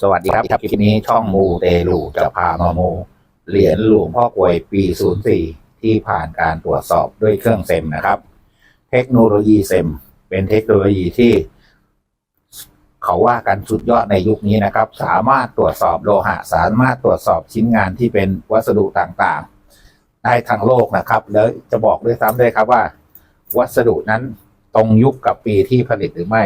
สวัสดีครับ คลิปนี้ช่องมูเตลูจะพามาโมเหรียญหลวงพ่อกลวยปี 04 ที่ผ่านการตรวจสอบด้วยเครื่องเซมนะครับ เทคโนโลยีเซม เป็นเทคโนโลยีที่ เขาว่ากันสุดยอดในยุคนี้นะครับ สามารถตรวจสอบโลหะ สามารถตรวจสอบชิ้นงานที่เป็นวัสดุต่างๆ ได้ทั้งโลกนะครับ แล้วจะบอกด้วยซ้ำด้วยครับว่า วัสดุนั้นตรงยุคกับปีที่ผลิตหรือไม่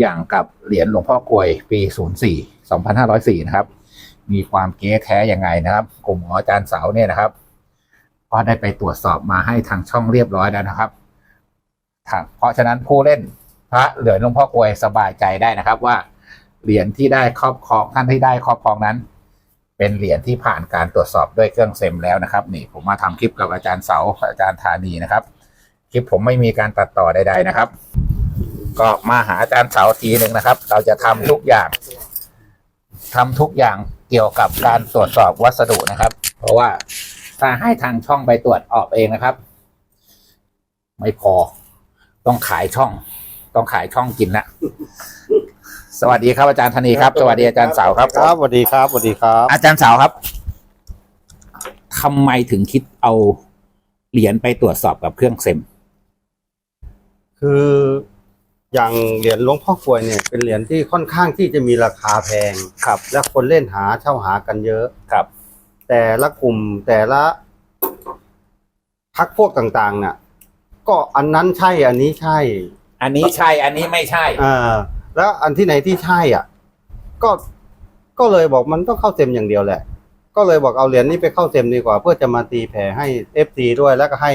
อย่างกับเหรียญหลวงพ่อกลวยปี 04 2504 นะครับ มีความเก๊แท้ยังไงนะครับกลุ่มขออาจารย์เสาเนี่ยนะครับก็ได้ไปตรวจสอบมาให้ทางช่องเรียบร้อยแล้วนะครับเพราะฉะนั้นผู้เล่นพระเหรียญหลวงพ่อกวยสบายใจได้นะครับว่าเหรียญที่ได้ครอบครองท่านที่ได้ครอบครองนั้น เป็นเหรียญที่ผ่านการตรวจสอบด้วยเครื่องเซมแล้วนะครับ นี่ผมมาทำคลิปกับอาจารย์เสาอาจารย์ธานีนะครับ คลิปผมไม่มีการตัดต่อใดๆนะครับ ก็มาหาอาจารย์เสาทีหนึ่งนะครับ เราจะทำทุกอย่าง ทำทุกอย่างเกี่ยวกับการตรวจสอบวัสดุนะครับ เพราะว่าถ้าให้ทางช่องไปตรวจออกเองนะครับ ไม่พอ ต้องขายช่อง ต้องขายช่องกินนะสวัสดีครับอาจารย์ธนีครับ สวัสดีอาจารย์เสาครับ ครับสวัสดีครับสวัสดีครับ อาจารย์สาวครับทำไมถึงคิดเอาเหรียญไปตรวจสอบกับเครื่องเซม คือ อย่างเหรียญหลวงพ่อกลวยเนี่ยเป็นเหรียญที่ค่อนข้างที่จะมีราคาแพงครับ และคนเล่นหาเช่าหากันเยอะครับ แต่ละกลุ่มแต่ละพักพวกต่างๆน่ะ ก็อันนั้นใช่อันนี้ใช่ อันนี้ใช่อันนี้ไม่ใช่อ่าแล้วอันที่ไหนที่ใช่อะ ก็ก็เลยบอกมันต้องเข้าเต็มอย่างเดียวแหละ ก็เลยบอกเอาเหรียญนี้ไปเข้าเต็มดีกว่า เพื่อจะมาตีแผ่ให้เอฟซีด้วยแล้วก็ให้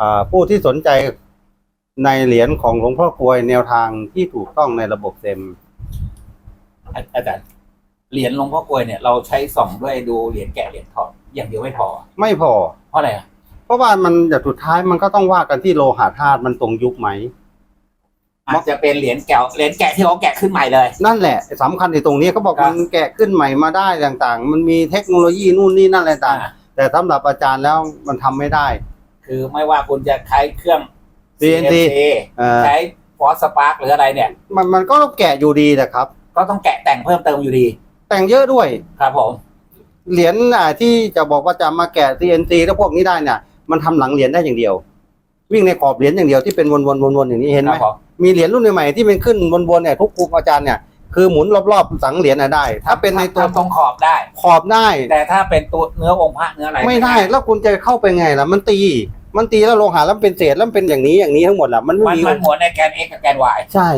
อ่าผู้ที่สนใจ ในเหรียญของหลวงพ่อกลวยแนวทางที่ถูกต้องในระบบเต็มอาอาจารย์เหรียญหลวงพ่อกลวยเนี่ยเราใช้ส่องด้วยดูเหรียญแกะเหรียญทองอย่างเดียวไม่พอ ไม่พอ เพราะอะไรอะเพราะว่ามันอย่างสุดท้ายมันก็ต้องว่ากันที่โลหะธาตุมันตรงยุคไหมอาจจะเป็นเหรียญแกะเหรียญแกะที่เขาแกะขึ้นใหม่เลย นั่นแหละสำคัญในตรงนี้เขาบอกครับ มันแกะขึ้นใหม่มาได้ต่างๆ มันมีเทคโนโลยีนู่นนี่นั่นอะไรต่างอ่าๆแต่สำหรับอาจารย์แล้วมันทำไม่ได้ คือไม่ว่าคุณจะใช้เครื่อง CNC เอ่อใช้ฟอสสปาร์กหรืออะไรเนี่ย มันมันก็แกะอยู่ดีนะครับ ก็ต้องแกะแต่งเพิ่มเติมอยู่ดี แต่งเยอะด้วย ครับผม เหรียญอ่าที่จะบอกว่าจะมาแกะ CNC แล้วพวกนี้ได้เนี่ย มันทำหลังเหรียญได้อย่างเดียว วิ่งในขอบเหรียญอย่างเดียวที่เป็นวนๆวนๆอย่างนี้เห็นคไหมรับผมมีเหรียญรุ่นใหม่ๆที่เป็นขึ้นวนๆเนี่ยทุกครูอาจารย์เนี่ยคือหมุนรอบๆสังเหรียญน่ะได้ ถ้าเป็นในตัวทำตรงขอบได้ ขอบได้ แต่ถ้าเป็นตัวเนื้อองค์พระเนื้ออะไรไม่ได้แล้วคุณจะเข้าไปไงล่ะมันตี มันตีแล้วโลหะแล้วมันเป็นเศษแล้วมันเป็นอย่างนี้อย่างนี้ทั้งหมดล่ะมันไม่มันมีมันหัวในแกน x กับแกน y ใช่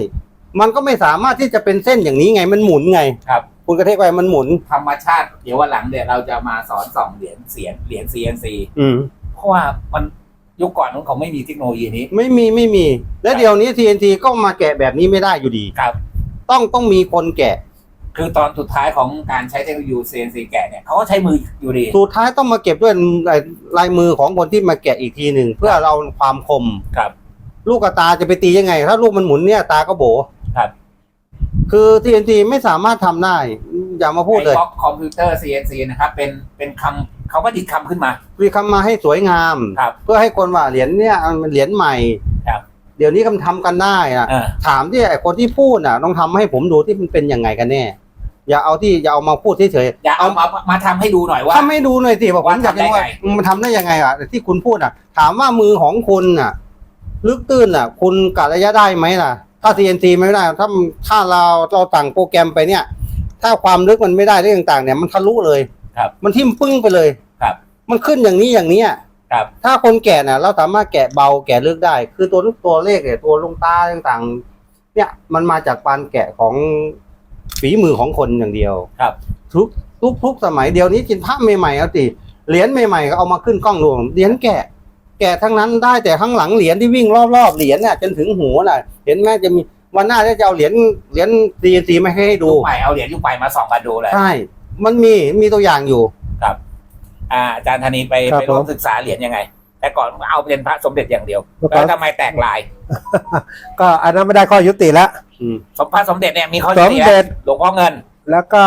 มันก็ไม่สามารถที่จะเป็นเส้นอย่างนี้ไงมันหมุนไงครับ คุณกระเทกไปมันหมุน ธรรมชาติเดี๋ยววันหลังเดี๋ยวเราจะมาสอนส่องเหรียญเสียงเหรียญ CNC อืม เพราะว่ามันยุคก่อนนั้นเขาไม่มีเทคโนโลยีนี้ ไม่มีไม่มี และเดี๋ยวนี้ TNT ก็มาแกะแบบนี้ไม่ได้อยู่ดี ครับ ต้องต้องมีคนแกะ คือตอนสุดท้ายของการใช้เทคโนโลยี CNC แกะเนี่ยเขาก็ใช้มืออยู่ดี สุดท้ายต้องมาเก็บด้วยลายมือของคนที่มาแกะอีกทีหนึ่งเพื่อเราความคมครับ ลูกกับตาจะไปตียังไง ถ้าลูกมันหมุนเนี่ยตาก็โบครับ คือ TNT ไม่สามารถทำได้ อย่ามาพูดเลยไอ้บล็อกคอมพิวเตอร์ CNC นะครับเป็นเป็นคำเขาก็ดิดคำขึ้นมามีคำมาให้สวยงาม ครับ เพื่อให้คนว่าเหรียญเนี่ยมันเหรียญใหม่ครับ เดี๋ยวนี้คำทำกันได้นะเออถามที่ไอ้คนที่พูดน่ะต้องทำให้ผมดูที่มันเป็นยังไงกันแน่ อย่าเอาที่อย่าเอามาพูดเฉยอย่าเอามามาทำให้ดูหน่อยๆว่า ถ้าไม่ดูหน่อยสิบอกผมว่าอยากทำได้รู้ว่าไง มันทำได้ยังไงอะที่คุณพูดอะ ถามว่ามือของคุณน่ะ ลึกตื้นอะ คุณกะระยะได้ไหมล่ะ ถ้า CNC ไม่ได้ ถ้าถ้าเราเราต่างโปรแกรมไปเนี่ย ถ้าความลึกมันไม่ได้เรื่องต่างๆ เนี่ยมันทะลุเลยครับมันทิ่มปึ้งไปเลยครับมันขึ้นอย่างนี้อย่างเนี้ยครับ ถ้าคนแก่น่ะ เราสามารถแกะเบาแกะลึกได้ คือตัวลูกตัวเลขเนี่ยตัวลงตาต่างๆ เนี่ยมันมาจากการแกะของ ฝีมือของคนอย่างเดียวครับ ทุกทุกทุกสมัยเดียวนี้จินภาพใหม่ๆเอาติเหรียญใหม่ๆก็เอามาขึ้นกล้องดูเหรียญแกะ แกะทั้งนั้นได้แต่ข้างหลังเหรียญที่วิ่งรอบๆเหรียญเนี่ยจนถึงหัวน่ะ เห็นไหมจะมีวันหน้าจะเอาเหรียญเหรียญ CNC มาให้ดูยุคใหม่เอาเหรียญยุคใหม่มาส่องกันดูเลยใช่ มันมีมีตัวอย่างอยู่อ่าอาจารย์ธนีไปครับไปร่วมผมศึกษาเหรียญยังไง แต่ก่อนเอาเป็นพระสมเด็จอย่างเดียวเมื่อก่แล้อนวทำไมแตกลาย ก็อันนั้นไม่ได้ข้อยุติแล้วอืม สมพระสมเด็จเนี่ยมีข้อสยุมติเด็แล้วจหลวงพ่อเงิน แล้วก็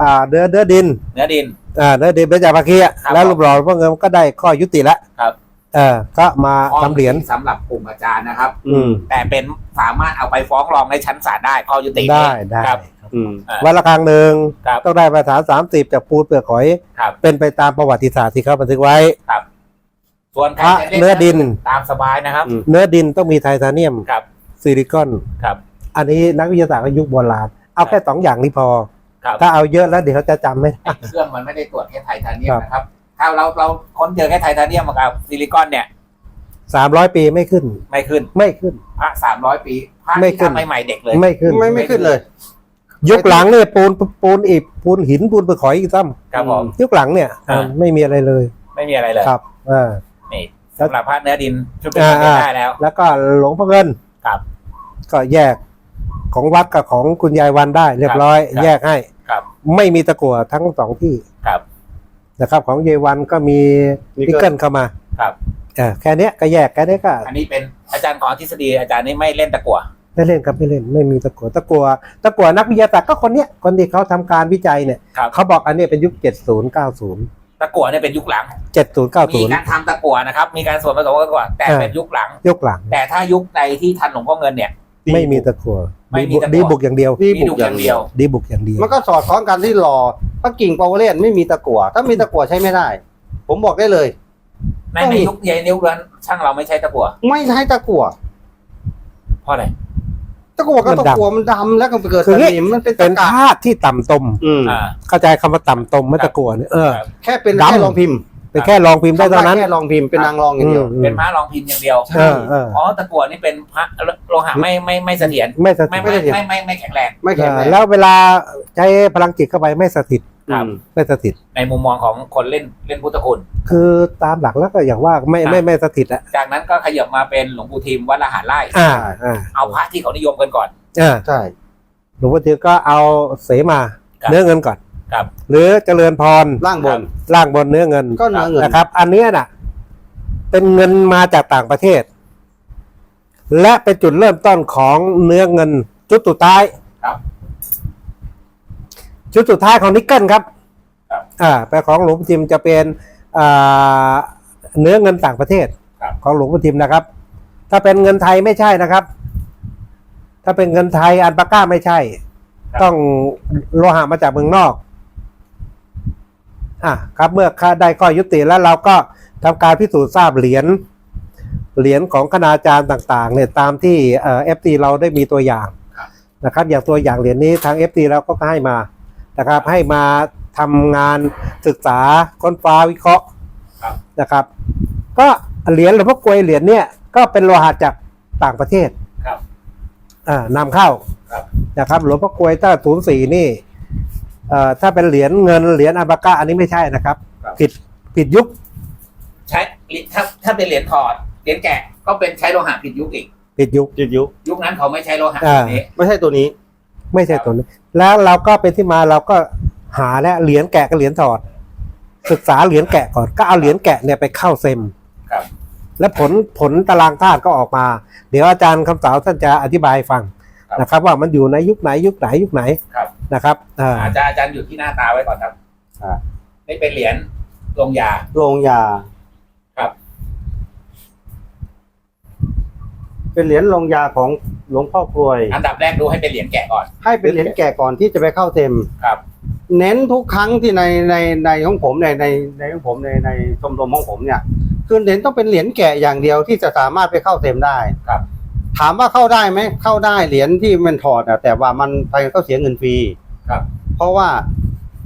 อ่าเนื้อเนื้อดิน เนื้อดินอ่าเนื้อดินเป็นจากภาคีอะครับแล้วรูปหล่อพวกเงินก็ได้ข้อยุติแล้วครับเออก็มาทำเหรียญสำหรับกลุ่มอาจารย์นะครับ อืมแต่เป็นสามารถเอาไปฟ้องร้องในชั้นศาลได้ข้อยุตินี้ได้ได้ครับอืมวันละครั้งหนึ่งครับต้องได้มาตรฐานสามสิบจากปูนเปลือกหอยครับเป็นไปตามประวัติศาสตร์ที่เขาบันทึกไว้ครับส่วนใครพระจะล่เนื้อดินตามสบายนะครับอืมเนื้อดินต้องมีไทเทเนียมครับซิลิคอนครับ อันนี้นักวิทยาศาสตร์ก็ยุคโบราณ เอาแค่สองอย่างนี้พอ ครับถ้าเอาเยอะแล้วเดี๋ยวเขาจะจำไม่ได้ ไอ้เครื่องมันไม่ได้ตรวจแค่ไทเทเนียมครับนะครับ ถ้าเราเราค้นเจอแค่ไทเทเนียมกับซิลิคอนเนี่ย สามร้อยปีไม่ขึ้น ไม่ขึ้นไม่ขึ้น พระสามร้อยปีพระไม่ที่ขึ้น ทำใหม่ๆเด็กเลย ไม่ขึ้น ไม่ไม่ขึ้นเลย ยุคหลังเนี่ยปูนปูนอิฐปูนหินปูนเปลือกหอยอีกซ้ครับผมำยุคหลังเนี่ยอ่า ไม่มีอะไรเลยไม่มีอะไรเลยครับอ่า นี่สำหรับพระเนื้อดินชุดเป็นอ่าเนื้อได้แล้ว แล้วก็หลวงพ่อเงินครับ ก็แยก ของวัดกับของคุณยายวันได้ เรียบร้อย ครับแยกให้ ครับ ไม่มีตะกั่วทั้งสองที่ครับ นะครับ ของยายวันก็มีนินิกกเกิเกิลลเข้ามาครับเออแค่เนี้ยก็แยกแค่เนี้ยก็อันนี้เป็นอาจารย์ของทฤษฎีอาจารย์นี่ไม่เล่นตะกั่วไม่เล่นครับไม่เล่นไม่มีตะกั่วตะกั่วตะกั่วนักวิทยาศาสตร์ก็คนเนี้ยคนที่เขาทำการวิจัยเนี่ยครับเขาบอกอันเนี้ยเป็นยุค 70 90 ตะกั่วเนี่ยเป็นยุคหลัง 70 มี90การทำตะกั่วนะครับ มีการส่วนผสมของตะกั่วแต่เออเป็นยุคหลังยุคหลัง แต่ถ้ายุคใดที่ทันหลวงพ่อเงินเนี่ย ไม่มีตะกั่วไม่มีตะกั่ว ดีบุกอย่างเดียว ดีมีบุดุกกอย่างเดียว ดีบุกอย่างเดียว มันก็สอดคล้องกันที่หล่อพระกิ่งปาวเรศไม่มีตะกั่วถ้ามีตะกั่วใช้ไม่ได้ ผมบอกได้เลย ในในยุคใหญ่นิ้วนั้นช่างเราไม่ใช้ตะกั่วไม่ใช้ตะกั่วเพราะอะไรตะกั่วกับตะกั่วมันดำแล้วก็เกิดคือสงี้นิมมันเป็นเป็นตะกะธาตุที่ต่ำตม อืม อ่า เข้าใจคำว่าต่ำตมไม่ตะกั่วเนี่ยเออครับแค่เป็นดำ แค่รองพิมพ์ เป็นแค่ลองพิมพ์ได้เท่านั้น แค่รองพิมพ์เป็นนางรองอย่างเดียว อืม เป็นม้ารองพิมพ์อย่างเดียวเออเออ อ๋อตะกั่วนี่เป็นพระโลหะไม่ไม่ไม่เสถียรไม่สถิไม่ตไม่ไม่ไม่ไม่แข็งแรง ไม่แข็งแรงแล้วเวลาใช้พลังจิตเข้าไปไม่สถิตครับอืมไม่สถิต ในมุมมองของคนเล่นเล่นพุทธคุณ คือตามหลักแล้วก็อย่างว่าไม่ครับไม่ไม่สถิตอะจากนั้นก็ขยับมาเป็นหลวงปู่ทิมวัดละหารไร่อ่าอ่าเอาพระที่เขานิยมกันก่อน อ่าใช่ หลวงพ่อเทียนก็เอาเสมาครับ เนื้อเงินก่อน ครับ หรือเจริญพรล่างบน ล่างบนเนื้อเงินก็เนื้อเงินนะครับ อันเนี้ยน่ะ เป็นเงินมาจากต่างประเทศ และเป็นจุดเริ่มต้นของเนื้อเงิน จุดสุดท้ายครับ จุดสุดท้ายของนิกเกิลครับครับอ่าแต่ของหลวงพ่อทิมจะเป็นอ่าเนื้อเงินต่างประเทศครับของหลวงพ่อทิมนะครับ ถ้าเป็นเงินไทยไม่ใช่นะครับ ถ้าเป็นเงินไทยอันปาก้าไม่ใช่ ต้องโลหะมาจากเมืองนอก อะครับเมื่อค่าได้ข้อยุติแล้วเราก็ทำการพิสูจน์ทราบเหรียญเหรียญของคณาจารย์ต่างๆเนี่ยตามที่เอ่อฟตีเราได้มีตัวอย่างครับนะครับอย่างตัวอย่างเหรียญนี้ทาง FT เราก็ให้มานะครับให้มาทำงานศึกษาค้นฟ้าวิเคราะห์ครับนะครับ ก็เหรียญหลวงพ่อกลวยเหรียญเนี่ยก็เป็นโลหะจากต่างประเทศครับอ่านำเข้าครับนะครับหลวงพ่อกลวยถ้าศูนย์สี่นี่เอ่อ ถ้าเป็นเหรียญเงินเหรียญอัลปาก้าอันนี้ไม่ใช่นะครับ ครับ ผิดผิดยุคใช้ถ้าถ้าเป็นเหรียญถอดเหรียญแกะก็เป็นใช้โลหะผิดยุคอีก ผิดยุคจุดยุยุคนั้นเขาไม่ใช้โลหะอ่าแบบนี้ไม่ใช่ตัวนี้ ไม่ใช่ตัวนี้แล้วเราก็เป็นที่มาเราก็หาแล้วเหรียญแกะกับเหรียญถอด ศึกษาเหรียญแกะก่อนก็เอาเหรียญแกะเนี่ยไปเข้าเซม ครับ และผลผลตารางธาตุก็ออกมา เดี๋ยวอาจารย์คำสาวท่านจะอธิบายให้ฟังนะครับ ว่ามันอยู่ในยุคไหนยุคไหนยุคไหน ครับ นะครับอ่าอาจารย์อาจารย์หยุดที่หน้าตาไว้ก่อนครับอ่านี่เป็นเหรียญลงยาโรงยา ครับ เป็นเหรียญลงยาของหลวงพ่อกลวย อันดับแรกดูให้เป็นเหรียญแกะก่อน ให้เป็นเหรียญแก่ก่อนที่จะไปเข้าเต็ม ครับ เน้นทุกครั้งที่ในในในของผมในในในของผมในในชมรมของผมเนี่ย คือเหรียญต้องเป็นเหรียญแกะอย่างเดียวที่จะสามารถไปเข้าเต็มได้ ครับ ถามว่าเข้าได้ไหมเข้าได้เหรียญที่มันถอดอะแต่ว่ามันไปก็เสียเงินฟรีครับ เพราะว่า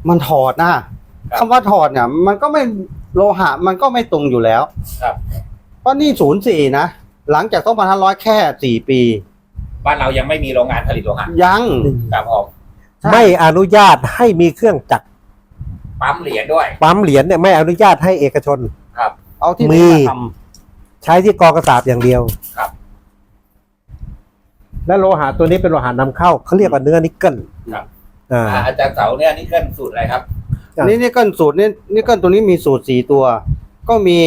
มันถอดนะครับคำว่าถอดเนี่ยมันก็ไม่โลหะมันก็ไม่ตรงอยู่แล้ว ครับเพราะนี่ศูนย์สี่นะหลังจากสองพันห้าร้อยแค่สี่ปี บ้านเรายังไม่มีโรงงานผลิตโลหะยังครับผมใช่ไม่อนุญาตให้มีเครื่องจักรปั๊มเหรียญด้วยปั๊มเหรียญเนี่ยไม่อนุญาตให้เอกชน ครับ เอาที่ไหนมีมาทใช้ที่กองกระสาบอย่างเดียวครับ และโลหะตัวนี้เป็นโลหะนำเข้าเขาเรียกว่าเนื้อนิกเกิลครับ อ่า อ่าอาจารย์เสาเนี่ยนี่เกิลสูตรอะไรครับำนี่นี่เกิลสูตรนี่นี่เกิลตัวนี้มีสูตรสี่ตัว ก็มี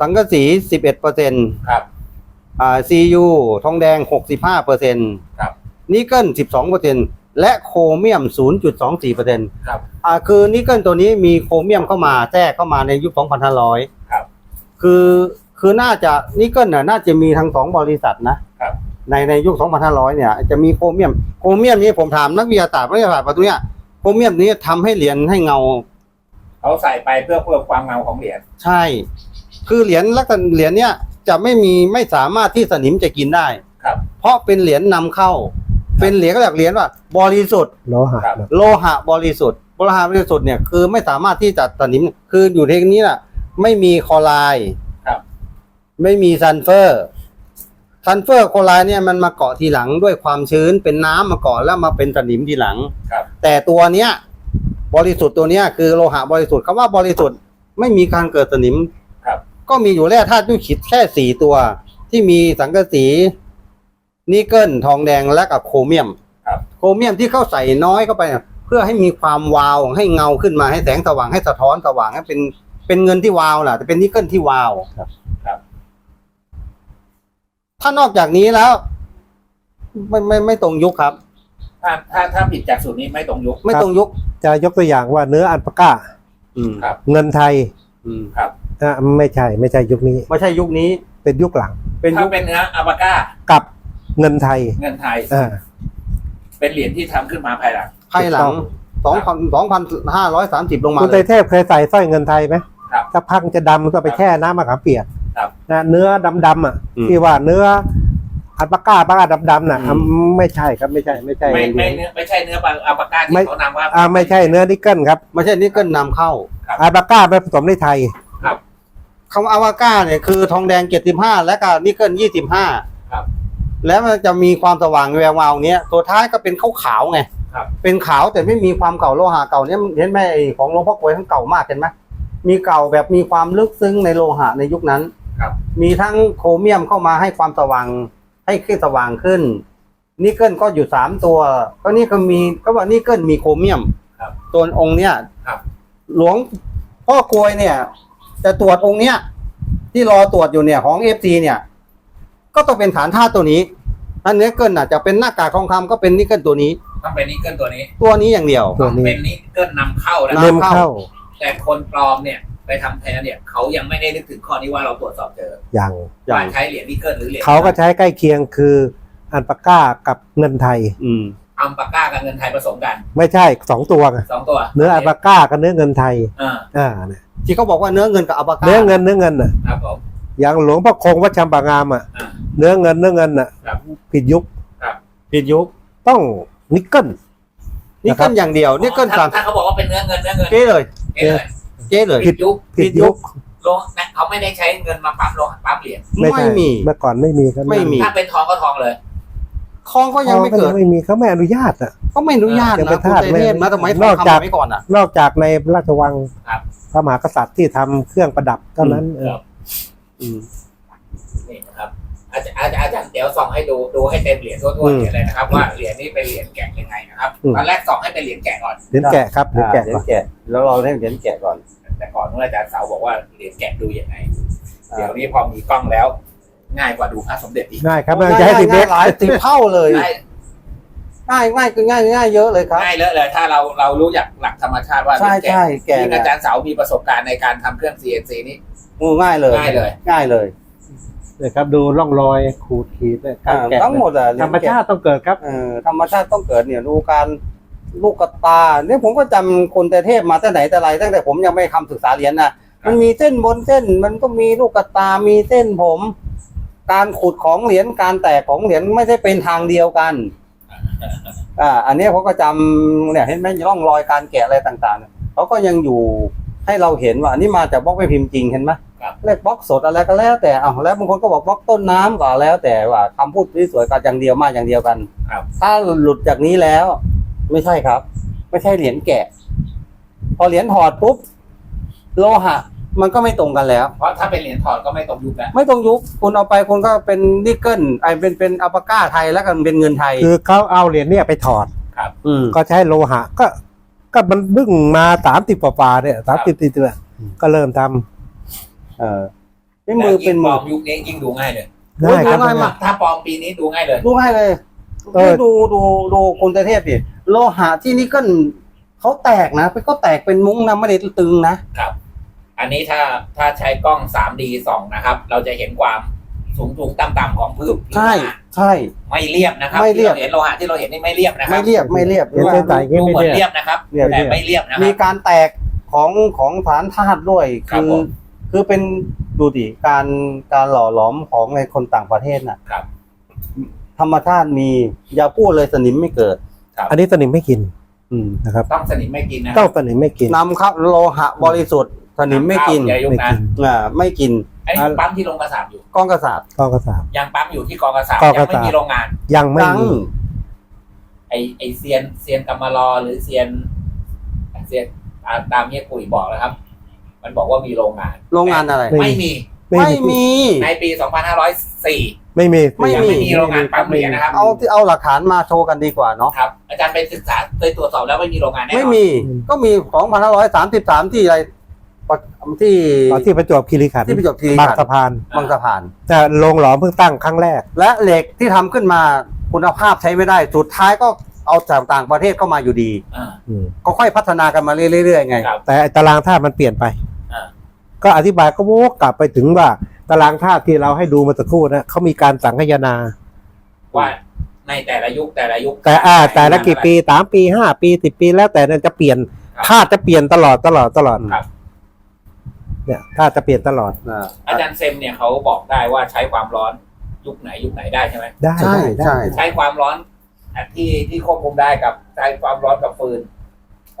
สังกะสีสิบเอ็ดเปอร์เซ็นต์ครับ อ่าซียูทองแดงหกสิบห้าเปอร์เซ็นต์ครับ นิกเกิลสิบสองเปอร์เซ็นต์และโครเมียมศูนย์จุดสองสี่เปอร์เซ็นต์ครับ อ่าคือนิกเกิลตัวนี้มีโครเมียมเข้ามาแทรกเข้ามาในยุคสองพันห้าร้อยครับคือคือน่าจะนิกเกิลน่ะน่าจะมีทั้งสองบริษัทนะครับ ในในยุค 2500 เนี่ยจะมีโครเมียมโครเมียมนี้ผมถามนักวิทยาศาสตร์นักวิทยาศาสตร์ว่าตัวเนี้ยโครเมียมนี้ทำให้เหรียญให้เงา เขาใส่ไปเพื่อเพิ่มความเงาของเหรียญใช่ คือเหรียญลักษณะเหรียญเนี้ยจะไม่มีไม่สามารถที่สนิมจะกินได้ครับ เพราะเป็นเหรียญนำเข้า เป็นเหรียญก็เรียกเหรียญว่า บริสุทธิ์โลหะครับนะโลหะบริสุทธิ์โลหะบริสุทธิ์เนี่ยคือไม่สามารถที่จะสนิมคืออยู่ในนี้น่ะ ไม่มีคลอไรด์ครับไม่มีซัลเฟอร์ ซัลเฟอร์โคลอไรด์เนี่ยมันมาเกาะทีหลังด้วยความชื้นเป็นน้ำมาเกาะแล้วมาเป็นสนิมทีหลังครับ แต่ตัวเนี้ยบริสุทธิ์ตัวเนี้ยคือโลหะบริสุทธิ์คำว่าบริสุทธิ์ไม่มีการเกิดสนิมครับ ก็มีอยู่แร่ธาตุยุ่ยขิดแค่สี่ตัว ที่มีสังกะสีนิกเกิลทองแดงและกับโครเมียมครับโครเมียมที่เข้าใส่น้อยเข้าไปน่ะเพื่อให้มีความวาวให้เงาขึ้นมาให้แสงสว่างให้สะท้อนสว่างให้เป็นเป็นเงินที่วาวน่ะแต่เป็นนิกเกิลที่วาวครับ ถ้านอกจากนี้แล้ว ไม่ไม่ไม่ตรงยุคครับ ถ้าถ้าถ้าผิดจากสูตรนี้ไม่ตรงยุคไม่ตรงยุค จะยกตัวอย่างว่าเนื้ออันปาก้า อืมครับ เงินไทยอืมครับอะไม่ใช่ ไม่ใช่ยุคนี้ ไม่ใช่ยุคนี้ เป็นยุคหลัง เป็นถ้ายุคเป็นเนื้ออัลปาก้ากับเงินไทยเงินไทย อ่า เป็นเหรียญที่ทำขึ้นมาภายหลัง ภายหลังสองพันสองพันห้าร้อยสามสิบลงมาคุณเลไตรยเทพเคยใส่สร้อยเงินไทยไหมครับ ถ้าพังจะดำก็ไปแช่น้ำมะขามเปียก ครับนะเนื้อดำๆอะอืม ที่ว่าเนื้ออัลปาก้าปาก้าดำๆน่ะอืมอะไม่ใช่ครับไม่ใช่ไม่ใช่ ไม่ไม่เหรียญเนื้อไม่ใช่เนื้อปลาอัลปาก้าไม่ ที่เขานำว่า อ่าไม่ใช่เนื้อนิกเกิลครับไม่ใช่นิกเกิลนำเข้าอัลปาก้าไปผสมในไทยครับคำว่าอาวาก้าเนี่ยคือทองแดงเจ็ดสิบห้าและก็นิกเกิลยี่สิบห้าครับแล้วมันจะมีความสว่างแวววาวเนี้ยตัวท้ายก็เป็นขาวขาวๆไงครับ เป็นขาวแต่ไม่มีความเก่าโลหะเก่าเนี้ยเห็นไหมไอ้ของหลวงพ่อกลวยทั้งเก่ามากเห็นไหมมีเก่าแบบมีความลึกซึ้งในโลหะในยุคนั้น ครับ มีทั้งโครเมียมเข้ามาให้ความสว่างให้ขึ้นสว่างขึ้นนิกเกิลก็อยู่สามตัวก็นี่ก็มีก็ว่านิกเกิลมีโครเมียมครับตัวองค์เนี้ยครับหลวงพ่อกลวยเนี่ย จะตรวจองค์เนี้ยที่รอตรวจอยู่เนี่ยของเอฟซีเนี่ย ก็ต้องเป็นฐานธาตุตัวนี้อันเนี้ยเกิลน่ะจะเป็นหน้ากากทองคำก็เป็นนิกเกิลตัวนี้ ต้องเป็นนิกเกิลตัวนี้ ตัวนี้อย่างเดียว ตัวต้องนี้ เป็นนิกเกิลนำเข้านะนำเริ่มเข้า แต่คนปลอมเนี่ย ไปทำแท้เนี่ยเขายังไม่ได้นึกถึงข้อนี้ว่าเราตรวจสอบเจออย่างอย่าว่างใช้เหรียญนิกเกิลหรือเหรียญเขาก็ใช้ใกล้เคียงคืออัลปาก้ากับเงินไทย อืมอัลปาก้ากับเงินไทยผสมกัน ไม่ใช่สองตัวไงสองตัว เนื้ออัลปาก้ากับเนื้อเงินไทยอ่าอ่าเนี่ยที่เขาบอกว่าเนื้อเงินกับอัลปาก้าเนื้อเงินเนื้อเงินน่ะครับผมอย่างหลวงพ่อคงวัดชำปางามอะอ่าเนื้อเงินเนื้อเงินน่ะครับผิดยุคผิดยุคต้องนิกเกิลนิกเกิลอย่างเดียวนิกเกิลถ้าสามถ้าเขาบอกว่าเป็นเนื้อเงินเนื้อเงินเจ๊เลย เอ๊ะเลยเจ๊เลยผิดยุคผิดยุคลงนะเขาไม่ได้ใช้เงินมาปั๊มลงปั๊มเหรียญไม่ไม่ใช่มี เมื่อก่อนไม่มีครับไม่มีถ้าเป็นทองก็ทองเลยคลองก็ยังไม่เกิดไม่มีเขาไม่อนุญาตอะก็ไม่อนุญาตยังเป็นะนคุณทาสเตเทพนะสมัยทนอองกคำจากไว้ก่อนอะ นอกจากในราชวังครับพระมหากษัตริย์ที่ทำเครื่องประดับเท่านั้นเออครับนี่นะครับ อาจารย์อาจารย์อาจารย์เดี๋ยวส่องให้ดูดูให้เต็มเหรียญทั่วๆเหรียญเลยนะครับว่าเหรียญนี้เป็นเหรียญแกะยังไงนะครับตอนแรกส่องให้เป็นเหรียญแกะก่อนเหรียญแกะครับเหรียญแกะเหรียก่อญนแกะแล้วเราเล่นเหรียญแกะก่อน แต่ก่อนนู้นอาจารย์เสาบอกว่าเหรียญแกะดูยังไงเดี๋ยวนี้พอมีกล้องแล้ว ง่ายกว่าดูพระสมเด็จอีกง่ายครับโอ้มันจะให้สิบเมง่าตยรหลายสิบเท่าเลยง่ายง่ายง่ายคือง่ายง่ายเยอะเลยครับง่ายเลอะเลยถ้าเราเรารู้จักหลักธรรมชาติว่าเหรีใช่ยญแกะใช่แกะที่เนี่ยอาจารย์เสามีประสบการณ์ในการทำเครื่อง CNC นี้งูง่ายเลยง่ายเลย ง่ายเลย นะครับดูร่องรอยขูดขีดเนี่ยกาอ่ารแกะทั้งหมดอะธรรมชาติต้องเกิดครับเอ่อธรรมชาติต้องเกิดเนี่ยดูการลูกกระตาเนี่ยผมก็จำคนแต่เทพมาตั้งไหนแต่ไรตั้งแต่ผมยังไม่ทำศึกษาเรียนนะมันมีเส้นบนเส้นมันก็มีลูกกระตา มีเส้นผม การขุดของเหรียญการแตกของเหรียญไม่ใช่เป็นทางเดียวกันอ่าอันเนี้ยเขาก็จำเนี่ยเห็นไหมร่องรอยการแกะอะไรต่างๆเนี่ยเขาก็ยังอยู่ ให้เราเห็นว่าอันนี้มาจากบล็อกไม่พิมพ์จริงเห็นไหมครับเรียกบล็อกสดอะไรก็แล้วแต่เอาแล้วบางคนก็บอกบล็อกต้นน้ำก็แล้วแต่ว่าคำพูดที่สวยกันอย่างเดียวมากอย่างเดียวกัน ครับ ถ้าหลุดจากนี้แล้ว ไม่ใช่ครับ ไม่ใช่เหรียญแกะ พอเหรียญถอดปุ๊บโลหะ มันก็ไม่ตรงกันแล้ว เพราะถ้าเป็นเหรียญถอดก็ไม่ตรงยุคแล้วไม่ตรงยุคคุณเอาไปคุณก็เป็นนิกเกิลไอเป็นเป็นอัลปาก้าไทยแล้วกันเป็นเงินไทยคือเขาเอาเหรียญเนี่ยไปถอด อืมก็ใช้โลหะก็ ก็มันบึ้งมาสามสิบกว่าๆเนี่ยสามสิบตีเตือก็เริ่มทำเออนี่มือเป็นยิ่งปมืลออมยุคนี้ยิ่งดูง่ายเลยโอ้ยง่ายครับง่ายมากถ้าปลอมปีนี้ดูง่ายเลยดูให้เลยเออดูดูดูคุณเทพดิโลหะที่นิกเกิลเขาแตกนะเป็นก็แตกเป็นมุ้งนะไม่ได้ตึงนะครับ อันนี้ถ้าถ้าใช้กล้อง 3D ส่องนะครับ เราจะเห็นความ สูงสูงต่ำต่ำๆของพื้นใช่ใช่ ไม่เรียบนะครับไม่เรียบ ที่าเห็นโลหะที่เราเห็นนี่ไม่เรียบนะครัไม่เรียบไม่เรียบเห็นเส้นสายอย่างงี้ดูไม่เหมือนเรีเรียยบ บนะครับเรียบ แต่ไม่เรียบนะคมีรับ การแตกของของฐานธาตุด้วยครัคืบอผม คือเป็นดูดิการการหล่อหลอมของในคนต่างประเทศน่ะ ครับ ธรรมชาติมีอย่าพูดเลยสนิมไม่เกิด อันนี้สนิมไม่กินอืมนะครับ ต้องสนิมไม่กินนะคต้รัอบงสนิมไม่กินนำเข้าโลหะบริสุทธิ์ สนิมไม่กินอย่ายุคไม่นะกินอ่าไม่กินไอ้นี่ปั๊มที่โรงกระสาบอยู่ก้องกระสาบกองกระสาบยังปั๊มอยู่ที่กองกระสาบกองยักระไม่สาบมีโรงงาน ยังไม่ตั้งมีไอไอเซียนเซียนกำมารอหรือเซียนเซียนตามตามเฮียกุยบอกแล้วครับ มันบอกว่ามีโรงงาน โรงงานอะไร ไม่มี ไม่มี ในปี 2504 ไม่มี ไม่ยังมีไม่มีโรงงานปั๊มเหรียญนะครับ เอาที่เอาหลักฐานมาโชว์กันดีกว่าเนาะครับ อาจารย์ไปศึกษาไปตรวจสอบแล้วไม่มีโรงงานแน่นอนไม่มี ก็มี 2,533 ที่อะไรปะ ที่ตอนที่ประจวบคีรีขันธ์ที่ประจวบคีรีบางขันสะธ์พานบางสะพาน แต่โรงหลอมเพิ่งตั้งครั้งแรก และเหล็กที่ทำขึ้นมาคุณภาพใช้ไม่ได้ สุดท้ายก็เอาจากต่างประเทศเข้ามาอยู่ดี อ่าอืมก็ค่อยพัฒนากันมาเรื่อยๆไง ครับ แต่ไอ้ตารางธาตุมันเปลี่ยนไป อ่า ก็อธิบายก็วกกลับไปถึงว่า ตารางธาตุที่เราให้ดูเมาสักครู่นะเขามีการสังคายนา ว่าในแต่ละยุคแต่ละยุคแต่อ่าแต่ละกี่ปีสามปีห้าปีสิบปีแล้วแต่นั้นจะเปลี่ยนครับธาตุจะเปลี่ยนตลอดตลอดตลอด ครับ เนี่ยธาตุจะเปลี่ยนตลอด อ่า อาจารย์เซมเนี่ยเขาบอกได้ว่าใช้ความร้อนยุคไหนยุคไหนได้ใช่ไหมได้ใช่ได้ได้ใช่ ใช้ความร้อนอะที่ที่ควบคุมได้กับใช้ความร้อนกับฟืน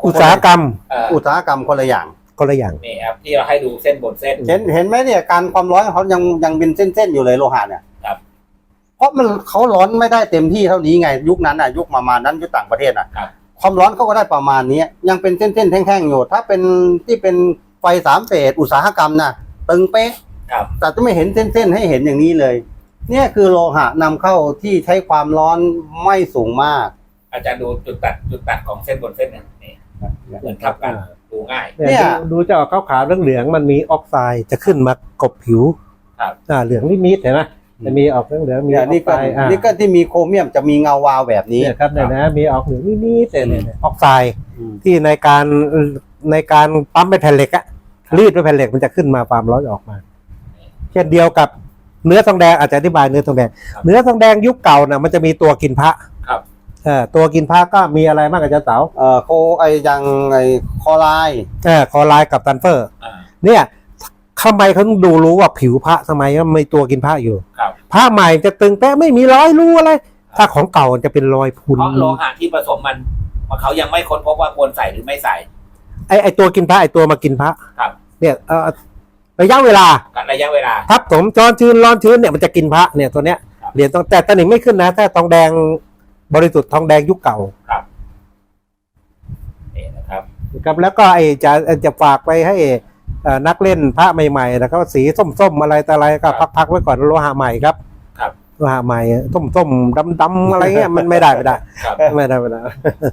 อุตสาหกรรมเอ่ออุตสาหกรรมคนละอย่าง คนละอย่าง นี่ครับที่เราให้ดูเส้นบนเส้น เห็นเห็นไหมเนี่ยการความร้อนของเขายังยังเป็นเส้นๆอยู่เลยโลหะเนี่ยครับ เพราะมันเขาร้อนไม่ได้เต็มที่เท่านี้ไงยุคนั้นอะยุคประมาณนั้นยุคต่างประเทศอะ ครับ ความร้อนเขาก็ได้ประมาณนี้ยังเป็นเส้นๆแท่งๆอยู่ ถ้าเป็นที่เป็น ไฟสามเฟสอุตสาหกรรมน่ะตึงเป๊ะครับ แต่จะไม่เห็นเส้นๆให้เห็นอย่างนี้เลย เนี่ยคือโลหะนำเข้าที่ใช้ความร้อนไม่สูงมากอาจารย์ดูจุดตัดจุดตัดของเส้นบนเส้นเนี่ยนี่เหมือนทับกันดูง่าย เนี่ยเนี่ยดูดูจะออกขาวๆเหลืองๆมันมีออกไซด์จะขึ้นมากบผิวครับ อ่าเหลืองนิดๆเห็นไหมจะมีออกเหลืองๆมีเนี่ยออนี่กไซก็ด์อ่านี่ก็ที่มีโครเมียมจะมีเงาวาวแบบนี้ เนี่ยครับเนี่ยนะมีออกเหลืองนิดๆเนี่ยเนี่ยออกไซด์อืมที่ในการ ในการปั๊มเป็นแผ่นเหล็กอะรีดด้วยแผ่นเหล็กมันจะขึ้นมาความร้อนออกมา เช่นเดียวกับเนื้อทองแดงอาจจะอธิบายเนื้อทองแดงครับเนื้อทองแดงยุคเก่าน่ะมันจะมีตัวกินพระครับเออตัวกินพระก็มีอะไรบ้างอาจารย์เต๋าเอ่อโคไอยังไอคอไลน์เออคอไลน์กับตันเฟอร์อ่าเนี่ยทำไมเขาต้องดูรู้ว่าผิวพระทำไมมันมีตัวกินพระอยู่ครับพระใหม่จะตึงแต่ไม่มีรอยรู้อะไร ถ้าของเก่ามันจะเป็นรอยพุนเพราะโลหะที่ผสมมันเขายังไม่ค้นพบว่าควรใส่หรือไม่ใส่ ไอไอตัวกินพระไอตัวมากินพระครับ เนี่ยเออระยะเวลากับระยะเวลา ทับถมจอนชื้นร้อนชื้นเนี่ยมันจะกินพระเนี่ยตัวเนี้ยครับ เหรียญต้องแต่ตอนนี้ไม่ขึ้นนะ ถ้าทองแดงบริสุทธิ์ทองแดงยุคเก่านี่นะครับครับแล้วก็ไอจะจะฝากไปให้เอ่อนักเล่นพระใหม่ๆนะครับสีส้มๆอะไรแต่อะไรก็พักๆไว้ก่อนโลหะใหม่ครับ ครับโลหะใหม่ส้มๆดำๆอะไรเงี้ยมันไม่ได้ไม่ได้ครับไม่ได้ไม่ได้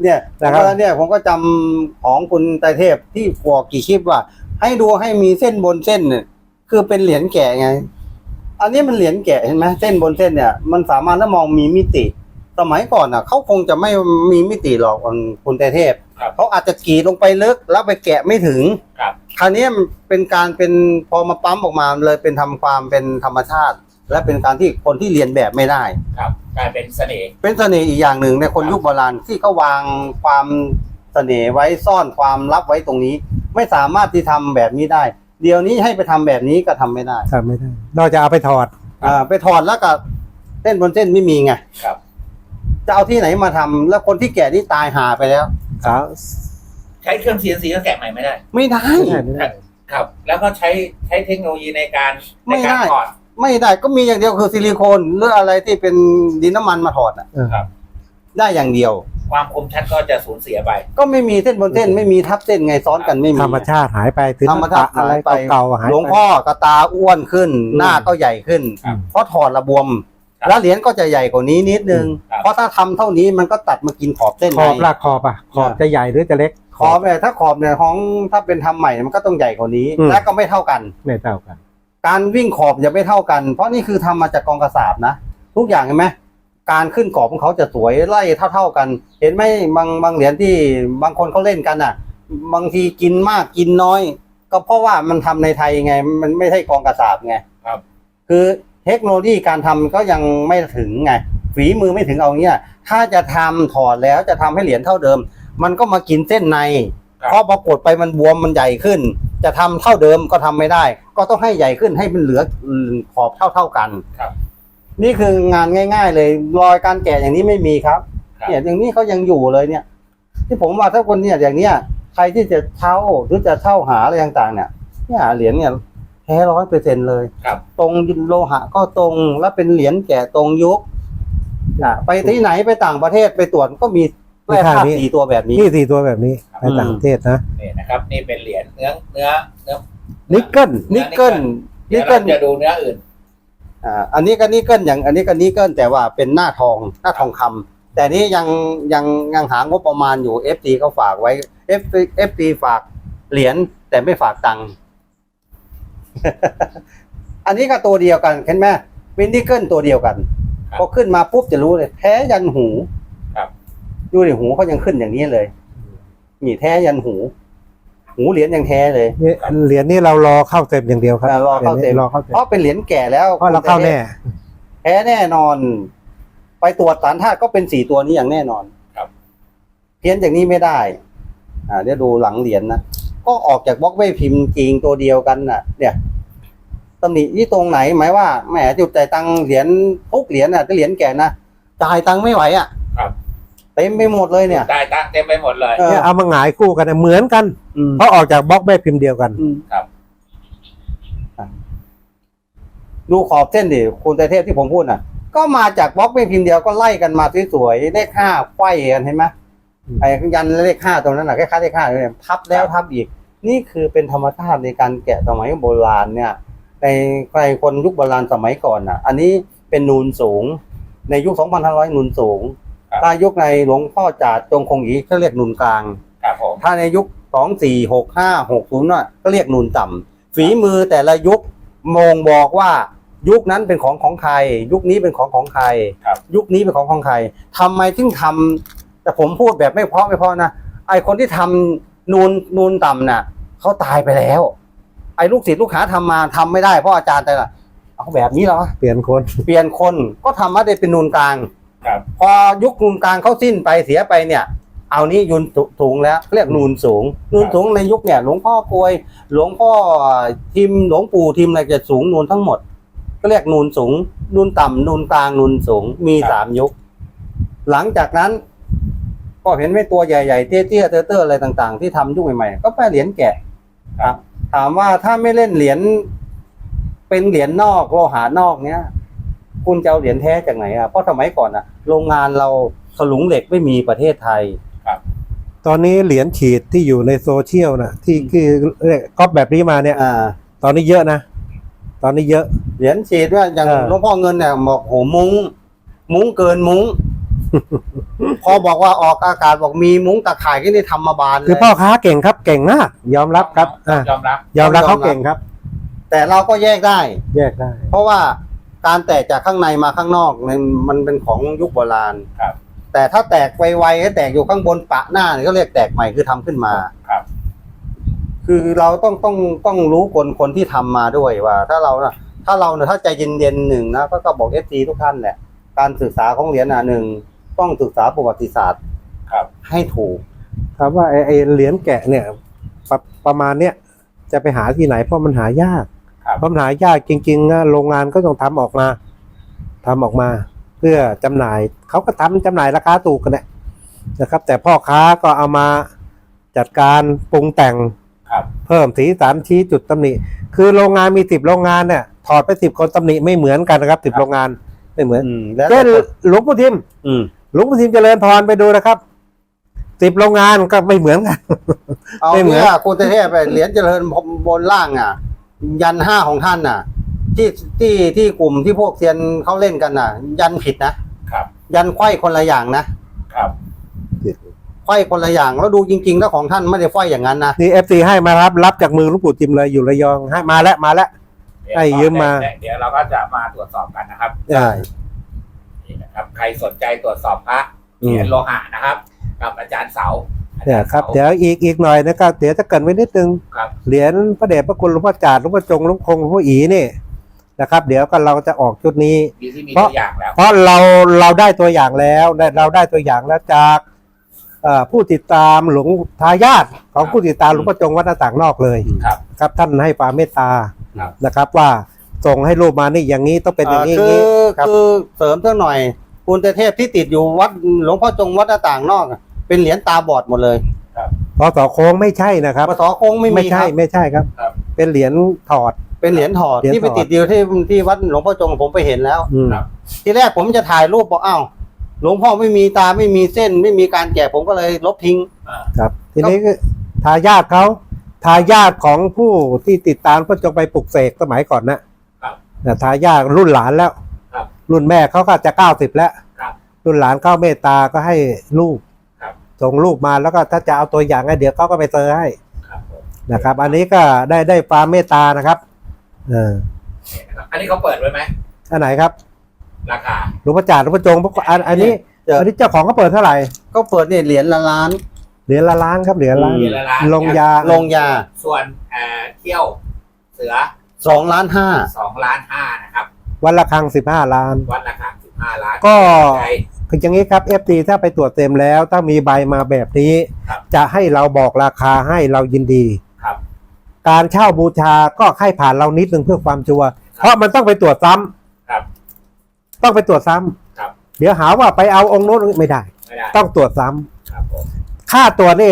เนี่ยนะครับแล้วเนี่ยผมก็จำของคุณไตรเทพที่บอกกี่คลิปว่า ให้ดูให้มีเส้นบนเส้นเนี่ยคือเป็นเหรียญแกะไง อันนี้มันเหรียญแกะเห็นไหมเส้นบนเส้นเนี่ย มันสามารถถ้ามองมีมิติ สมัยก่อนอะเขาคงจะไม่มีมิติหรอกคุณไตรเทพครับเขาอาจจะกรีดลงไปลึกแล้วไปแกะไม่ถึงครับคราวนี้มันเป็นการเป็นพอมาปั๊มออกมาเลยเป็นทำความเป็นธรรมชาติ และเป็นการที่คนที่เรียนแบบไม่ได้ ครับกลายเป็นเสน่ห์ เป็นเสน่ห์อีกอย่างหนึ่งในคนครับ ยุคโบราณที่เขาวางความเสน่ห์ไว้ซ่อนความลับไว้ตรงนี้ ไม่สามารถที่ทำแบบนี้ได้ เดี๋ยวนี้ให้ไปทำแบบนี้ก็ทำไม่ได้ทำไม่ได้นอกจากเอาไปถอด อ่าไปถอดแล้วก็เส้นบนเส้นไม่มีไงครับ จะเอาที่ไหนมาทำแล้วคนที่แก่นี่ตายหาไปแล้ว สาวใช้เครื่อง CNC ก็แกะใหม่ไม่ได้ ไม่ได้ ไม่ได้ไม่ได้ ครับ แล้วก็ใช้ใช้เทคโนโลยีในการไม่ในได้ การถอด ไม่ได้ก็มีอย่างเดียวคือซิลิโคนหรืออะไรที่เป็นดินน้ำมันมาถอดอะเออครับ ได้อย่างเดียว ความคมชัดก็จะสูญเสียไป ก็ไม่มีเส้นบนเส้นไม่มีทับเส้นไงซ้อนกันไม่มีธรรมชาติหายไปถึงธรรมชาติอะไรหายไปเก่าๆหายหลวงไปพ่อกระตาอ้วนขึ้นอืมหน้าก็ใหญ่ขึ้น ครับ เพราะถอดระบวม ครับแล้วเหรียญก็จะใหญ่กว่านี้นิดนึง ครับ เพราะถ้าทำเท่านี้มันก็ตัดมากินขอบเส้นขอบในลากขอบอะ ขอบอ่าจะใหญ่หรือจะเล็ก ขอบเนี่ยถ้าขอบเนี่ยของถ้าเป็นทำใหม่มันก็ต้องใหญ่กว่านี้ อืม และก็ไม่เท่ากัน ไม่เท่ากัน การวิ่งขอบอย่าไม่เท่ากัน เพราะนี่คือทำมาจากกองกระสาบนะ ทุกอย่างเห็นไหมการขึ้นกรอบของเขาจะสวยไล่เท่า ๆกัน เห็นไหมบางบางเหรียญที่บางคนเขาเล่นกันอะ บางทีกินมากกินน้อย ก็เพราะว่ามันทำในไทยไง มันไม่ใช่กองกระสาบไงครับ คือเทคโนโลยีการทำก็ยังไม่ถึงไงฝีมือไม่ถึงเอาเนี้ยถ้าจะทำถอดแล้วจะทำให้เหรียญเท่าเดิม มันก็มากินเส้นในครับ เพราะพอกดไปมันบวมมันใหญ่ขึ้น จะทำเท่าเดิมก็ทำไม่ได้ ก็ต้องให้ใหญ่ขึ้นให้มันเหลือขอบเท่าเท่าๆกันครับ นี่คืองานง่าย ๆ เลยรอยการแกะอย่างนี้ไม่มีครับครับเนี่ยอย่างนี้เขายังอยู่เลยเนี่ย ที่ผมว่าถ้าคนเนี่ยอย่างเนี้ยใครที่จะเช่าหรือจะเช่าหาอะไรต่างๆ เนี่ยเนี่ยเหรียญเนี่ยแท้ร้อยเปอร์เซ็นเลยครับ ตรงโลหะก็ตรงและเป็นเหรียญแก่ตรงยุคอะไปที่ไหนไปต่างประเทศไปตรวจก็มี แร่ธาตุสี่ตัวแบบนี้นี่สี่ตัวแบบนี้ครับในต่างประเทศนะนี่นะครับ นี่เป็นเหรียญเนื้อเนื้อเนื้อนิกเกิลนิกเกิลเดี๋นิยวกเกิเราลจะดูเนื้ออื่นอ่าอันนี้ก็นิกเกิลอย่าง อันนี้ก็นิกเกิลแต่ว่าเป็นหน้าทองหน้าทองคำแต่นี้ยังยังยังหางบประมาณอยู่ FT เขาฝากไว้ FT FT ฝากเหรียญแต่ไม่ฝากตังค์อันนี้ก็ตัวเดียวกันเห็นไหมเป็นนิกเกิลตัวเดียวกันครับพอขึ้นมาปุ๊บจะรู้เลยแท้ยันหูครับ ดูดิหูเขายังขึ้นอย่างนี้เลยนี่แท้ยันหู หูเหรียญยังแท้เลยนี่เหรียญนี่เรารอเข้าเต็มอย่างเดียวครับอ่ารอเข้าเต็มรอเข้าเต็มเพราะเป็นเหรียญแก่แล้วเพราะเราเข้าแน่แท้แน่นอน ไปตรวจสารธาตุก็เป็นสี่ตัวนี้อย่างแน่นอนครับ เพี้ยนอย่างนี้ไม่ได้ อ่าเดี๋ยวดูหลังเหรียญนะก็ออกจากบล็อกเว้พิมพ์จริงตัวเดียวกันน่ะ เนี่ยตำหนิที่ตรงไหนหมายว่าแหมจุดจ่ายตังค์เหรียญทุกเหรียญน่ะถ้าเหรียญแก่นะจ่ายตังค์ไม่ไหวอะครับ เต็มไปหมดเลยเนี่ย ได้ตั้งเต็มไปหมดเลยเออ เนี่ยเอามาหงายคู่กันนะเหมือนกัน อืมเพราะออกจากบล็อกแม่พิมพ์เดียวกัน อืมครับ อะดูขอบเส้นดิคุณแต่เทพที่ผมพูดน่ะ ก็มาจากบล็อกเว้พิมพ์เดียวก็ไล่กันมาสวยๆเลขห้าไขว้กันเห็นไหมอืม ไอ้ยันเลขห้าตรงนั้นน่ะคล้ายๆเลขห้าเลยทับแล้วทับอีก นี่คือเป็นธรรมชาติในการแกะสมัยโบราณเนี่ย ในใครคนยุคโบราณสมัยก่อนน่ะ อันนี้เป็นนูนสูง ในยุค 2,500 นูนสูงครับ ถ้ายุคในหลวงพ่อจาดจงคงอีเขาเรียกนูนกลาง ครับผม ถ้าในยุค2465 60น่ะก็เรียกนูนต่ำฝีมือแต่ละยุคมองบอกว่ายุคนั้นเป็นของของใคร ยุคนี้เป็นของของใคร ครับยุคนี้เป็นของของใครทำไมถึงทำแต่ผมพูดแบบไม่เพราะไม่เพราะนะไอคนที่ทำนูนนูนต่ำน่ะเขาตายไปแล้ว ไอลูกศิษย์ลูกหาทำมาทำไม่ได้เพราะอาจารย์แต่ละเอาแบบนี้เหรอ เปลี่ยนคน เปลี่ยนคนก็ทำมาได้เป็นนูนกลาง ครับ พอยุคนูนกลางเขาสิ้นไปเสียไปเนี่ย เอานี้ยุนสูงแล้วเรียกนูนสูง นูนสูงในยุคเนี่ย หลวงพ่อกลวย หลวงพ่อทิมหลวงปู่ทิมอะไรจะสูงนูนทั้งหมด ก็เรียกนูนสูง นูนต่ำนูนกลาง นูนสูง มีครับสามยุค หลังจากนั้น ก็เห็นไหม่ตัวใหญ่ๆเตี้ยๆเตอร์ๆอะไรต่างๆ ที่ทำยุคใหม่ๆก็แปลเหรียญแกะครับ ถามว่าถ้าไม่เล่นเหรียญเป็นเหรียญนอกโลหะนอกเนี้ยคุณจะเอาเหรียญแท้จากไหนอะเพราะสมัยก่อนอะ โรงงานเราสลุงเหล็กไม่มีประเทศไทย ตอนนี้เหรียญฉีดที่อยู่ในโซเชียลนะที่คือเรียกก๊อปแบบนี้มาเนี่ย อ่า ตอนนี้เยอะนะ ตอนนี้เยอะ เหรียญฉีดว่าอย่างเออ หลวงพ่อเงินเนี่ยบอกโหมุ้ง มุ้งเกินมุ้ง พอบอกว่าออกอากาศบอกมีมุ้งตะข่ายก็นี่ทำมาบานเลยคือพ่อค้าเก่งครับเก่งมากยอมรับครับอะยอมรับยอมรับ ยอมรับเขาเก่งครับ แต่เราก็แยกได้ แยกได้ เพราะว่า การแตกจากข้างในมาข้างนอกเนี่ยมันเป็นของยุคโบราณ ครับ แต่ถ้าแตกไวๆให้แตกอยู่ข้างบนปะหน้าเนี่ยก็เรียกแตกใหม่คือทำขึ้นมา ครับ คือเราต้องต้องต้องรู้คนคนที่ทำมาด้วยว่า ถ้าเรานะถ้าเราเนี่ยถ้าใจเย็นๆหนึ่งนะก็ก็บอกเอฟซีทุกท่านแหละการศึกษาของเหรียญอะหนึ่งต้องศึกษาประวัติศาสตร์ครับ ให้ถูก ครับว่าไอ้ไอ้เหรียญแกะเนี่ยประประมาณเนี้ยจะไปหาที่ไหนเพราะมันหายากครับ เพราะมันหายากจริงๆนะโรงงานก็ต้องทำออกมาทำออกมา เพื่อจำหน่ายเขาก็ทำจำหน่ายราคาถูกกันแหละนะครับ แต่พ่อค้าก็เอามาจัดการปรุงแต่งครับเพิ่มสีสันชี้จุดตำหนิคือโรงงานมีสิบโรงงานเนี่ยถอดไปสิบคนตำหนิไม่เหมือนกันนะครับสิบโรงงานไม่เหมือนอืมแล้วเช่นหลวงปู่ทิมอืมหลวงปู่ทิมเจริญพรไปดูนะครับสิบโรงงานก็ไม่เหมือนกันเอาไม่เหมือนเนี่ยคุณเทพไปเหรียญเจริญบนล่างอะ ยันห้าของท่านน่ะ ที่ที่ที่กลุ่มที่พวกเซียนเขาเล่นกันน่ะ ยันผิดนะครับ ยันไขว้คนละอย่างนะครับไขว้คนละอย่างแล้วดูจริงๆแล้วของท่านไม่ได้ไขว้อย่างนั้นนะนี่เอฟซีให้มาครับรับจากมือหลวงปู่ทิมเลยอยู่ระยองให้มาแล้วมาแล้ว เดี๋ยวให้ยืมมา เดี๋ยวเราก็จะมาตรวจสอบกันนะครับใช่นี่นะครับ ใครสนใจตรวจสอบพระอืม เหรียญโลหะนะครับ กับอาจารย์เสา เนี่ยครับเดี๋ยวอีกอีกหน่อยนะครับเดี๋ยวจะเกรินไว้นิดนึงครับเหรียญพระเดชพระคุณหลวงพ่อจาดหลวงพ่อจงหลวงคงหลวงพ่ออีนี่นะครับ เดี๋ยวก็เราจะออกชุดนี้มีที่มีเพราะตัวอย่างแล้วเพราะเราเราได้ตัวอย่างแล้วได้เราได้ตัวอย่างแล้วจากเอ่อผู้ติดตามหลวงทายาทของผู้ติดตามหลวงพ่อจงวัดหน้าต่างนอกเลยครับ ครับท่านให้ความเมตตาครับนะครับ ว่าส่งให้รูปมานี่อย่างนี้ต้องเป็นอย่างนี้อย่างคืนี้อครับคือเสริมเท่าหน่อยคุณเทพที่ติดอยู่วัดหลวงพ่อจงวัดหน้าต่างนอกอะ เป็นเหรียญตาบอดหมดเลยพอสอโค้งไม่ใช่นะครับปศโค้งไม่มีไม่ใช่ครับไม่ใช่ครับครับ เป็นเหรียญถอด เป็นเหรียญถอดเหรียญที่ไปถอดติดอยู่ที่ที่วัดหลวงพ่อจงผมไปเห็นแล้วอืมครับทีแรกผมจะถ่ายรูปบอกอ้าวหลวงพ่อไม่มีตาไม่มีเส้นไม่มีการแกะผมก็เลยลบทิ้งอ่าครับ ทีนี้ก็ทายาทเขาทายาทของผู้ที่ติดตามพระจงไปปลุกเสกสมัยก่อนนะครับนะทายาทรุ่นหลานแล้วครับรุ่นแม่เขาก็จะเก้าสิบแล้วครับรุ่นหลานเข้าเมตตาก็ให้ลูกครับ ส่งลูกมาแล้วก็ถ้าจะเอาตัวอย่างให้เดี๋ยวเขาก็ไปเจอให้ครับผมนะครับ อันนี้ก็ได้ได้ความเมตตานะครับเออเนี่ยนะครับอันนี้เขาเปิดไว้ไหมอันไหนครับ ราคาหลวงพ่อจาดหลวงพ่อจงพวกอันอันนี้เดี๋ยวอันนี้เจ้าของเขาเปิดเท่าไหร่ก็เปิดเนี่ยเหรียญละล้านเหรียญละล้านครับเหรียญละล้านเหรียญละล้านลงยาลงยา ส่วนเอ่อเที่ยวเสือสองล้านห้าสองล้านห้านะครับ วันละครั้งสิบห้าล้าน วัดราคาสิบห้าล้าน ก็ใจ คืออย่างนี้ครับ FT ถ้าไปตรวจเต็มแล้ว ถ้ามีใบมาแบบนี้ ครับ จะให้เราบอกราคาให้เรายินดี ครับ การเช่าบูชาก็ให้ผ่านเรานิดนึงเพื่อความชัวร์เพราะมันต้องไปตรวจซ้ำครับ ต้องไปตรวจซ้ำครับ เดี๋ยวหาว่าไปเอาองค์โน้นไม่ได้ ไม่ได้ต้องตรวจซ้ำครับผม ค่าตัวจนี่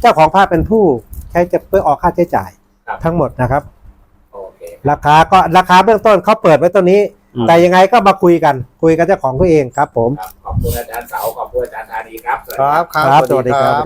เจ้าของภาพเป็นผู้ใช้จะเพื่อออกค่าใช้จ่าย ครับ ทั้งหมดนะครับ โอเค ราคาก็ราคาเบื้องต้นเขาเปิดไว้ตัวนี้อืม แต่ยังไงก็มาคุยกัน คุยกับเจ้าของตัวเองครับ ผมขอบคุณอาจารย์เสาขอบคุณอาจารย์ธานีครับ ครับครับสวัสดีครับ